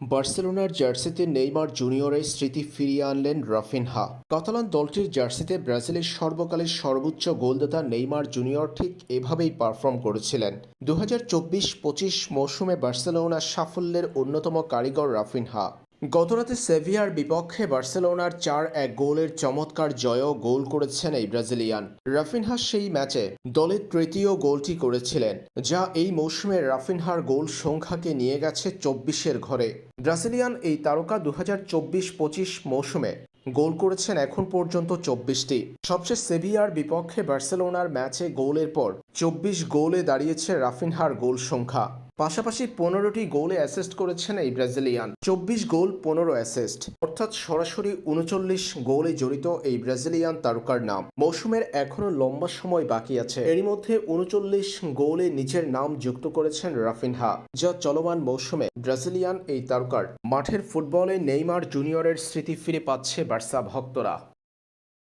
বার্সেলোনার জার্সিতে নেইমার জুনিয়রের স্মৃতি ফিরিয়ে আনলেন রাফিনহা। কাতালান দলটির জার্সিতে ব্রাজিলের সর্বকালের সর্বোচ্চ গোলদাতা নেইমার জুনিয়র ঠিক এভাবেই পারফর্ম করেছিলেন। দু হাজার মৌসুমে বার্সেলোনার সাফল্যের অন্যতম কারিগর রাফিনহা। গতরাতে সেভিয়ার বিপক্ষে বার্সেলোনার চার এক গোলের চমৎকার জয়ও গোল করেছেন এই ব্রাজিলিয়ান। রাফিনহা সেই ম্যাচে দলের তৃতীয় গোলটি করেছিলেন, যা এই মৌসুমে রাফিনহার গোল সংখ্যাকে নিয়ে গেছে চব্বিশের ঘরে। ব্রাজিলিয়ান এই তারকা দু হাজার চব্বিশ পঁচিশ মৌসুমে গোল করেছেন এখন পর্যন্ত চব্বিশটি। সবচেয়ে সেভিয়ার বিপক্ষে বার্সেলোনার ম্যাচে গোলের পর চব্বিশ গোলে দাঁড়িয়েছে রাফিনহার গোল সংখ্যা। পাশাপাশি পনেরোটি গোলে অ্যাসিস্ট করেছেন এই ব্রাজিলিয়ান। চব্বিশ গোল, পনেরো অ্যাসিস্ট অর্থাৎ সরাসরি উনচল্লিশ গোলে জড়িত এই ব্রাজিলিয়ান তারকার নাম। মৌসুমের এখনও লম্বা সময় বাকি আছে। এরই মধ্যে উনচল্লিশ গোলে নিজের নাম যুক্ত করেছেন রাফিনহা, যা চলমান মৌসুমে ব্রাজিলিয়ান এই তারকার। মাঠের ফুটবলে নেইমার জুনিয়রের স্মৃতি ফিরে পাচ্ছে বার্সা ভক্তরা।